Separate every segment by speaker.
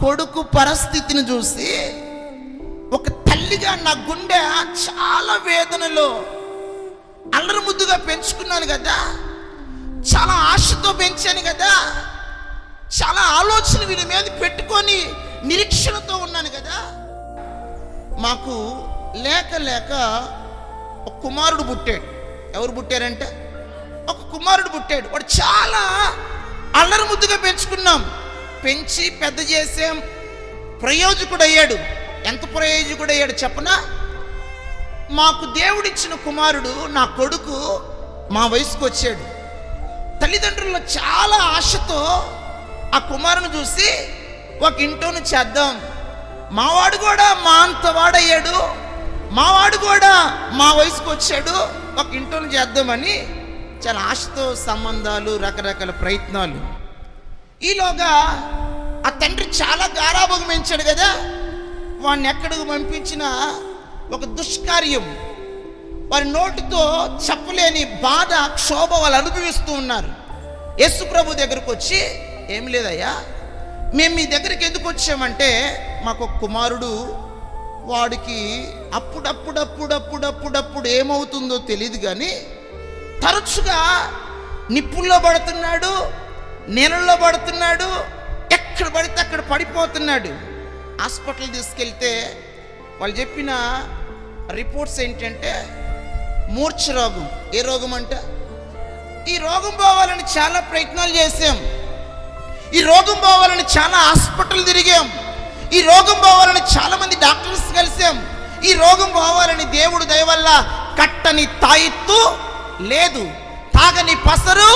Speaker 1: కొడుకు పరిస్థితిని చూసి ఒక తల్లిగా నా గుండె చాలా వేదనలో అల్లరి ముద్దుగా పెంచుకున్నాను కదా. చాలా ఆశతో పెంచాను కదా. చాలా ఆలోచన వీళ్ళ మీద పెట్టుకొని నిరీక్షణతో ఉన్నాను కదా. మాకు లేక లేక ఒక కుమారుడు పుట్టాడు. ఎవరు పుట్టారంటే? ఒక కుమారుడు పుట్టాడు. వాడు చాలా అల్లరి ముద్దుగా పెంచుకున్నాం. పెంచి పెద్ద చేసాం ప్రయోజకుడయ్యాడు. ఎంత ప్రయోజకుడయ్యాడు చెప్పనా? మాకు దేవుడిచ్చిన కుమారుడు నా కొడుకు మా వయసుకు వచ్చాడు తల్లిదండ్రులు చాలా ఆశతో ఆ కుమారుని చూసి ఒక ఇంటోను చేద్దాం. మావాడు కూడా మా అంత వాడయ్యాడు మావాడు కూడా మా వయసుకు వచ్చాడు ఒక ఇంటోను చేద్దామని చాలా ఆశతో సంబంధాలు రకరకాల ప్రయత్నాలు. ఈలోగా ఆ తండ్రి చాలా గారాభంగా కదా. వాడిని ఎక్కడికి పంపించిన ఒక దుష్కార్యం. వారి నోటితో చెప్పలేని బాధ క్షోభ వాళ్ళు అనుభవిస్తూ ఉన్నారు. యేసు ప్రభు దగ్గరకు వచ్చి ఏం లేదయ్యా మేము మీ దగ్గరికి ఎందుకు వచ్చామంటే మాకు కుమారుడు వాడికి అప్పుడప్పుడప్పుడప్పుడప్పుడప్పుడు ఏమవుతుందో తెలియదు కానీ తరచుగా నిప్పుల్లో పడుతున్నాడు నీళ్ళలో పడుతున్నాడు. ఎక్కడ పడితే అక్కడ పడిపోతున్నాడు. హాస్పిటల్ తీసుకెళ్తే వాళ్ళు చెప్పిన రిపోర్ట్స్ ఏంటంటే మూర్ఛ రోగం. ఏ రోగం అంట? ఈ రోగం పోవాలని చాలా ప్రయత్నాలు చేసాం ఈ రోగం పోవాలని చాలా హాస్పిటల్ తిరిగాం. ఈ రోగం పోవాలని చాలా మంది డాక్టర్స్ కలిసాం ఈ రోగం పోవాలని దేవుడు దయవల్ల కట్టని తాయిత్తు లేదు తాగని పసరు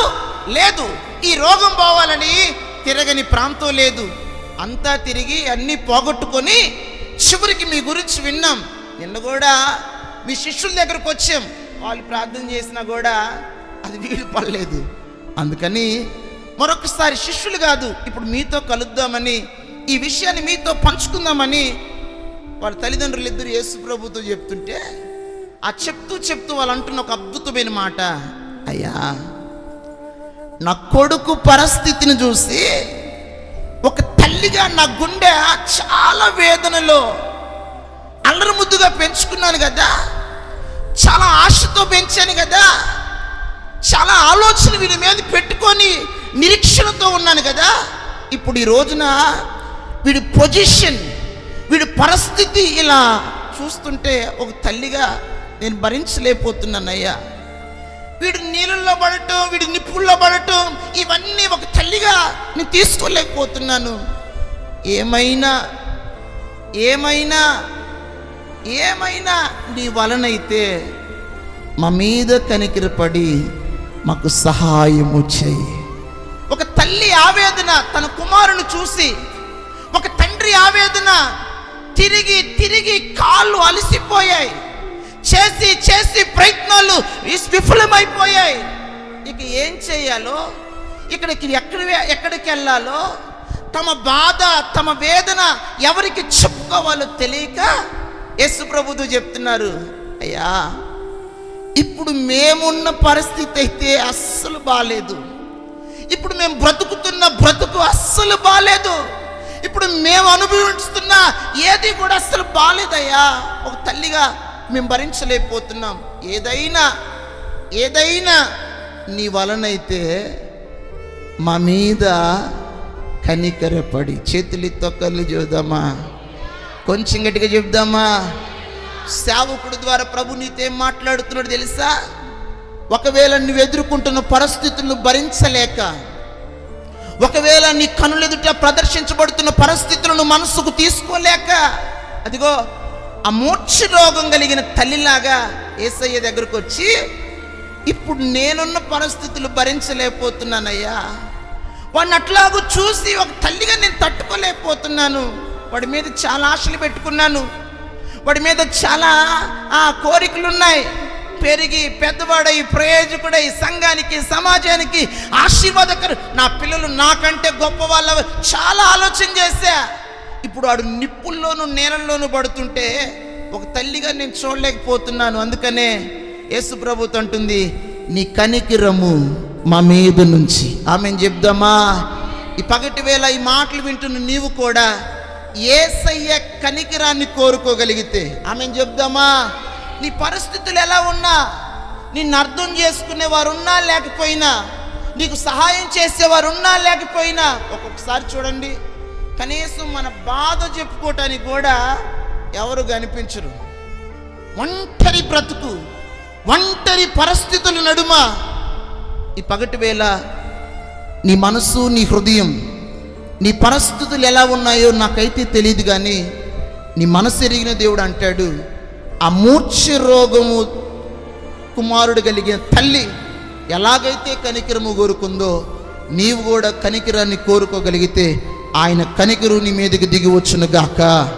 Speaker 1: లేదు. ఈ రోగం పోవాలని తిరగని ప్రాంతం లేదు. అంతా తిరిగి అన్నీ పోగొట్టుకొని చివరికి మీ గురించి విన్నాం. నిన్న కూడా మీ శిష్యుల దగ్గరకు వచ్చాం. వాళ్ళు ప్రార్థన చేసినా కూడా అది వీలు పడలేదు. అందుకని మరొకసారి శిష్యులు కాదు ఇప్పుడు మీతో కలుద్దామని ఈ విషయాన్ని మీతో పంచుకుందామని వాళ్ళ తల్లిదండ్రులు ఇద్దరు యేసుప్రభుతో చెప్తుంటే ఆ చెప్తూ చెప్తూ వాళ్ళు అంటున్న ఒక అద్భుతమైన మాట. అయ్యా నా కొడుకు పరిస్థితిని చూసి ఒక తల్లిగా నా గుండె చాలా వేదనలో అల్లరి ముద్దుగా పెంచుకున్నాను కదా. చాలా ఆశతో పెంచాను కదా. చాలా ఆలోచన వీడి మీద పెట్టుకొని నిరీక్షణతో ఉన్నాను కదా. ఇప్పుడు ఈ రోజున వీడి పొజిషన్ వీడి పరిస్థితి ఇలా చూస్తుంటే ఒక తల్లిగా నేను భరించలేకపోతున్నానయ్యా. వీడు నీళ్ళల్లో పడటం వీడి నిప్పుల్లో పడటం ఇవన్నీ ఒక తల్లిగా నేను తీసుకోలేకపోతున్నాను. ఏమైనా ఏమైనా ఏమైనా నీ వలనైతే మా మీద కనికిరపడి మాకు సహాయము చేయి. ఒక తల్లి ఆవేదన తన కుమారుని చూసి ఒక తండ్రి ఆవేదన తిరిగి తిరిగి కాళ్ళు అలసిపోయాయి. చేసి చేసి ప్రయత్నాలు విస్- విఫలమైపోయాయి. ఇక ఏం చేయాలో ఇక్కడికి ఎక్కడ ఎక్కడికి వెళ్ళాలో తమ బాధ తమ వేదన ఎవరికి చెప్పుకోవాలో తెలియక యశు ప్రభుదు చెప్తున్నారు అయ్యా ఇప్పుడు మేమున్న పరిస్థితి అయితే అస్సలు బాగాలేదు ఇప్పుడు మేము బ్రతుకుతున్న బ్రతుకు అస్సలు బాగాలేదు ఇప్పుడు మేము అనుభవిస్తున్న ఏది కూడా అస్సలు బాలేదయ్యా. ఒక తల్లిగా మేము భరించలేకపోతున్నాం. ఏదైనా ఏదైనా నీ వలనైతే మా మీద కనికరపడి చేతులు తొక్కలు చూద్దామా కొంచెం గట్టిగా చెప్దామా సేవకుడు ద్వారా ప్రభు నీతో మాట్లాడుతున్నాడు తెలుసా? ఒకవేళ నువ్వు ఎదుర్కొంటున్న పరిస్థితులను భరించలేక ఒకవేళ నీ కనులెదుట ప్రదర్శించబడుతున్న పరిస్థితులను మనసుకు తీసుకోలేక అదిగో ఆ మూర్ఛ రోగం కలిగిన తల్లిలాగా ఏసయ్య దగ్గరకు వచ్చి ఇప్పుడు నేనున్న పరిస్థితులు భరించలేకపోతున్నానయ్యా. వాడిని అట్లాగూ చూసి ఒక తల్లిగా నేను తట్టుకోలేకపోతున్నాను. వాడి మీద చాలా ఆశలు పెట్టుకున్నాను. వాడి మీద చాలా ఆ కోరికలు ఉన్నాయి పెరిగి పెద్దవాడై ప్రయోజకుడై సంఘానికి సమాజానికి ఆశీర్వాదకరు. నా పిల్లలు నాకంటే గొప్ప వాళ్ళ చాలా ఆలోచన చేశా. ఇప్పుడు ఆడు నిప్పుల్లోనూ నేలల్లోనూ పడుతుంటే ఒక తల్లిగా నేను చూడలేకపోతున్నాను. అందుకనే యేసు ప్రభుత్వ అంటుంది నీ కనికిరము మా మీద నుంచి. ఆమె చెప్దామా? ఈ పగటి వేళ ఈ మాటలు వింటున్న నీవు కూడా ఏసయ్య కనికిరాన్ని కోరుకోగలిగితే ఆమె చెప్దామా? నీ పరిస్థితులు ఎలా ఉన్నా నిన్ను అర్థం చేసుకునే వారు ఉన్నా లేకపోయినా నీకు సహాయం చేసేవారు ఉన్నా లేకపోయినా ఒక్కొక్కసారి చూడండి. కనీసం మన బాధ చెప్పుకోవటానికి కూడా ఎవరు కనిపించరు. ఒంటరి బ్రతుకు ఒంటరి పరిస్థితుల నడుమ ఈ పగటి వేళ నీ మనసు నీ హృదయం నీ పరిస్థితులు ఎలా ఉన్నాయో నాకైతే తెలియదు కానీ నీ మనసు ఎరిగిన దేవుడు అంటాడు ఆ మూర్ఛ రోగము కుమారుడు కలిగిన తల్లి ఎలాగైతే కనికిరము కోరుకుందో నీవు కూడా కనికిరాన్ని కోరుకోగలిగితే ఆయన కనికరుని మీదకి దిగి వచ్చును గాక.